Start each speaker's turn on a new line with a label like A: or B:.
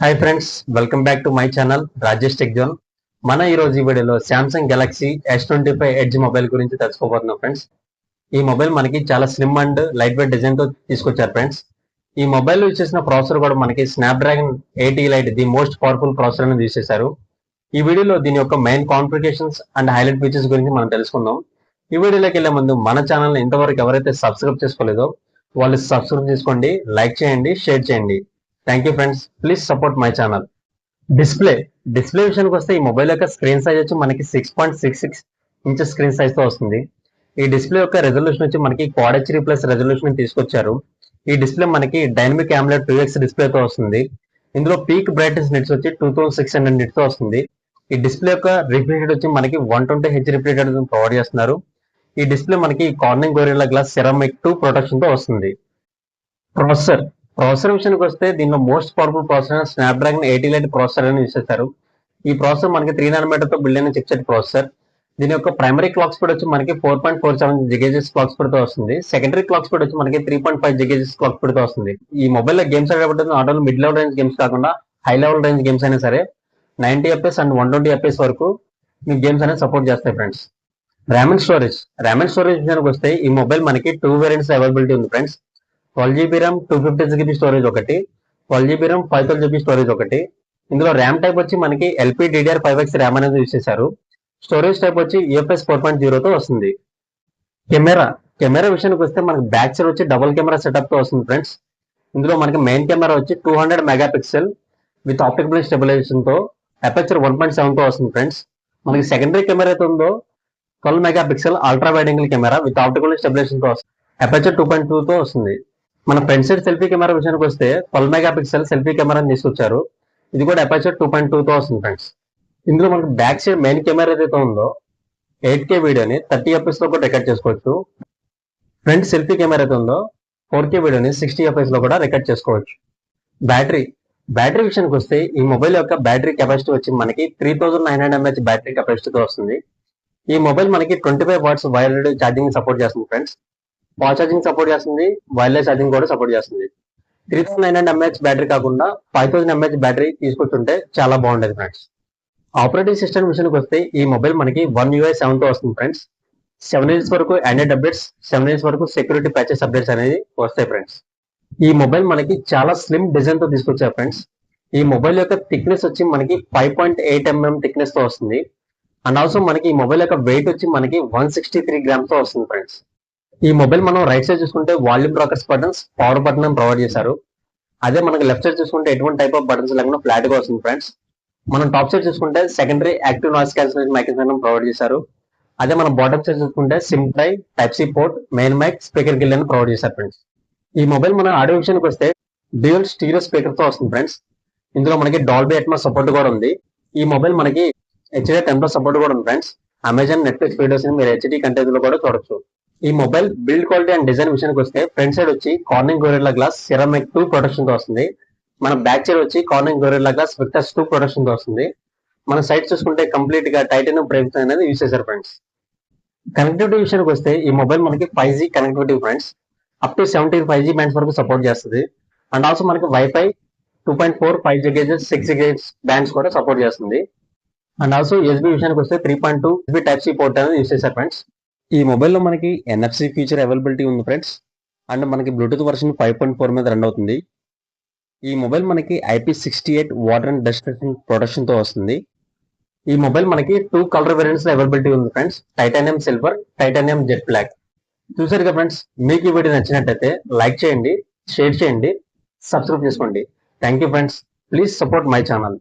A: Hi friends welcome back to my channel Rajesh tech zone మన ఈ రోజు ఈ వీడియోలో Samsung Galaxy S twenty five edge mobile గురించి తెలుసుకోబోతున్నాం ఫ్రెండ్స్ ఈ మొబైల్ మనకి చాలా స్లిమ్ అండ్ లైట్ వెయిట్ డిజైన్తో తీసుకొచ్చారు ఫ్రెండ్స్ ఈ మొబైల్ యూజ్ చేసిన ప్రాసెసర్ కూడా మనకి Snapdragon eight elite the most powerful processor అని యూజ్ చేశారు. ఈ వీడియోలో దీని యొక్క main configurations and highlight features గురించి మనం తెలుసుకుందాం. ఈ వీడియోలోకి వెళ్ళే ముందు మన ఛానల్ ఇంతవరకు ఎవరైతే సబ్స్క్రైబ్ చేసుకోలేదో వాళ్ళు సబ్స్క్రైబ్ చేసుకోండి లైక్ చేయండి షేర్ చేయండి. Thank you friends please support my channel display display విషయానికి వస్తే ఈ మొబైల్ యొక్క స్క్రీన్ సైజ్ వచ్చి మనకి six point six six inches screen సైజ్తో వస్తుంది. ఈ డిస్ప్లే యొక్క రెజల్యూషన్ వచ్చి మనకి క్వాడ్ ప్లస్ రెజల్యూషన్ తీసుకొచ్చారు. ఈ డిస్ప్లే మనకి dynamic AMOLED two X display తో వస్తుంది. ఇందులో పీక్ బ్రైట్నెస్ నిట్స్ వచ్చి టూ థౌసండ్ సిక్స్ హండ్రెడ్ నిట్స్తో వస్తుంది. ఈ డిస్ప్లే యొక్క రిఫ్రిజరేట్ వచ్చి మనకి one twenty H refresh rate provide చేస్తున్నారు. ఈ డిస్ప్లే మనకి Corning Gorilla glass ceramic two ప్రొటెక్షన్తో వస్తుంది. ప్రాసెసర్ ప్రాసెసర్ విషయానికి వస్తే దీనిలో most powerful processor Snapdragon eight elite processor అని యూస్ ఈ ప్రాసెసర్ మనకి త్రీ నానోమీటర్తో బిల్డ్ అయిన చిప్సెట్ ప్రాసెసర్ దీని యొక్క ప్రైమరీ క్లాక్ స్పీడ్ వచ్చి మనకి four point four seven gigahertz clock స్పీడ్తో వస్తుంది. సెకండరీ క్లాక్ స్పీడ్ వచ్చి మనకి three point five gigahertz clock స్పీడ్తో వస్తుంది. ఈ మొబైల్లో గేమ్స్ ఆడేటప్పుడు not only mid level range games కాకుండా హై లెవెల్ రేంజ్ గేమ్స్ అయినా సరే ninety FPS and one twenty FPS వరకు మీకు గేమ్స్ అనేది సపోర్ట్ చేస్తాయి friends RAM and storage RAM and storage విషయానికి వస్తే ఈ మొబైల్ మనకి టూ వేరియంట్స్ అవైలబిలిటీ ఉంది friends twelve GB RAM two fifty GB storage ఒకటి twelve GB RAM five twelve GB storage ఒకటి. ఇందులో ర్యామ్ టైప్ వచ్చి మనకి LP DDR five X RAM అనేది యూస్ చేశారు. స్టోరేజ్ టైప్ వచ్చి యూఎఫ్ఎస్ ఫోర్ పాయింట్ జీరోతో వస్తుంది. కెమెరా కెమెరా విషయానికి వస్తే మనకి బ్యాక్ సైడ్ వచ్చి డబుల్ కెమెరా సెటప్తో వస్తుంది ఫ్రెండ్స్ ఇందులో మనకి మెయిన్ కెమెరా వచ్చి two hundred megapixel with optical స్టెబిలైజేషన్తో one point సెవెన్తో వస్తుంది ఫ్రెండ్స్ మనకి సెకండరీ కెమెరా అయితే ఉందో twelve megapixel ultra wide angle camera with optical స్టెబిలైజేషన్తో వస్తుంది. అపర్చర్ టూ పాయింట్ టూ తో వస్తుంది. మన ఫ్రంట్ సైడ్ సెల్ఫీ కెమెరా విషయానికి వస్తే ట్వెల్వ్ మెగా పిక్సెల్ సెల్ఫీ కెమెరాని తీసుకొచ్చారు. ఇది కూడా అపాచర్ టూ పాయింట్ టూ తో వస్తుంది ఫ్రెండ్స్. ఇందులో మనకి బ్యాక్ సైడ్ మెయిన్ కెమెరా ఏదైతే ఉందో ఎయిట్ కే వీడియోని థర్టీ ఎఫ్ఎస్లో కూడా రికార్డ్ చేసుకోవచ్చు. ఫ్రంట్ సెల్ఫీ కెమెరా అయితే ఉందో ఫోర్ కే వీడియోని సిక్స్టీ ఎఫ్ఎస్లో కూడా రికార్డ్ చేసుకోవచ్చు. బ్యాటరీ బ్యాటరీ విషయానికి వస్తే ఈ మొబైల్ యొక్క బ్యాటరీ కెపాసిటీ వచ్చి మనకి three thousand nine hundred mAh battery కెపాసిటీతో వస్తుంది. ఈ మొబైల్ మనకి twenty five watts wired charging support చేస్తుంది ఫ్రెండ్స్. ఫాస్ట్ ఛార్జింగ్ సపోర్ట్ చేస్తుంది వైర్లెస్ ఛార్జింగ్ కూడా సపోర్ట్ చేస్తుంది. Three thousand nine hundred mAh battery కాకుండా ఫైవ్ థౌసండ్ ఎంహెచ్ బ్యాటరీ తీసుకొచ్చుంటే చాలా బాగుండేది ఫ్రెండ్స్ ఆపరేటింగ్ సిస్టమ్ విషయానికి వస్తే ఈ మొబైల్ మనకి వన్ యూఐ సెవెన్తో వస్తుంది ఫ్రెండ్స్ సెవెన్ ఇయర్స్ వరకు ఆండ్రాయిడ్ అప్డేట్స్ సెవెన్ ఇయర్స్ వరకు సెక్యూరిటీ ప్యాచెస్ అప్డేట్స్ అనేది వస్తాయి ఫ్రెండ్స్ ఈ మొబైల్ మనకి చాలా స్లిమ్ డిజైన్తో తీసుకొచ్చారు ఫ్రెండ్స్ ఈ మొబైల్ యొక్క థిక్నెస్ వచ్చి మనకి ఫైవ్ పాయింట్ ఎయిట్ ఎంఎం థిక్నెస్తో వస్తుంది. అండ్ ఆల్సో మనకి ఈ మొబైల్ యొక్క వెయిట్ వచ్చి మనకి వన్ సిక్స్టీ త్రీ గ్రామ్స్తో వస్తుంది ఫ్రెండ్స్ ఈ మొబైల్ మనం రైట్ సైడ్ చూసుకుంటే volume rockers buttons power button provide చేశారు. అదే మనకి లెఫ్ట్ సైడ్ చూసుకుంటే ఎటువంటి టైప్ ఆఫ్ బటన్స్ లేకుండా ఫ్లాట్గా వస్తుంది ఫ్రెండ్స్ మనం టాప్ సైడ్ చూసుకుంటే secondary active noise cancellation microphone provide చేశారు. అదే మనం బాటమ్ సైడ్ చూసుకుంటే SIM tray type C port main mic speaker grill అని ప్రొవైడ్ చేశారు ఫ్రెండ్స్ ఈ మొబైల్ మన ఆడియో విషయానికి వస్తే డ్యూయల్ స్టీరియో స్పీకర్తో వస్తుంది ఫ్రెండ్స్ ఇందులో మనకి డాల్బీ అట్మాస్ సపోర్ట్ కూడా ఉంది. ఈ మొబైల్ మనకి హెచ్డీ టెన్ సపోర్ట్ కూడా ఉంది ఫ్రెండ్స్ అమెజాన్ నెట్ఫ్లిక్స్ వీడియోస్ మీరు హెచ్డీ కంటెంట్లో కూడా చూడొచ్చు. ఈ mobile build quality and design విషయానికి వస్తే ఫ్రంట్ సైడ్ వచ్చి Corning Gorilla glass ceramic two ప్రొటెక్షన్తో వస్తుంది. మన బ్యాక్ సైడ్ వచ్చి Corning Gorilla glass Victus two ప్రొటెక్షన్తో వస్తుంది. మన సైడ్ చూసుకుంటే కంప్లీట్గా టైటన్ ప్రేమ్స్ అనేది యూస్ చేశారు ఫ్రెండ్స్ కనెక్టివిటీ విషయానికి వస్తే ఈ మొబైల్ మనకి five G connectivity friends up to seventy five G bands వరకు సపోర్ట్ చేస్తుంది. అండ్ ఆల్సో మనకి WiFi two point four five gigahertz six gigahertz bands కూడా సపోర్ట్ చేస్తుంది. అండ్ ఆల్సో ఎస్బీ విషయానికి వస్తే three point two USB type C port అనేది use చేశారు friends ఈ మొబైల్లో మనకి ఎన్ఎఫ్సి ఫీచర్ అవైలబిలిటీ ఉంది ఫ్రెండ్స్ అండ్ మనకి Bluetooth version five point four మీద రన్ అవుతుంది. ఈ మొబైల్ మనకి IP sixty eight water and dust ప్రొటెక్షన్తో వస్తుంది. ఈ మొబైల్ మనకి టూ కలర్ వేరియంట్స్ అవైలబిలిటీ ఉంది friends titanium silver titanium jet black చూసారు కదా ఫ్రెండ్స్ మీకు ఈ వీడియో నచ్చినట్టయితే లైక్ చేయండి షేర్ చేయండి సబ్స్క్రైబ్ చేసుకోండి. Thank you friends please support my channel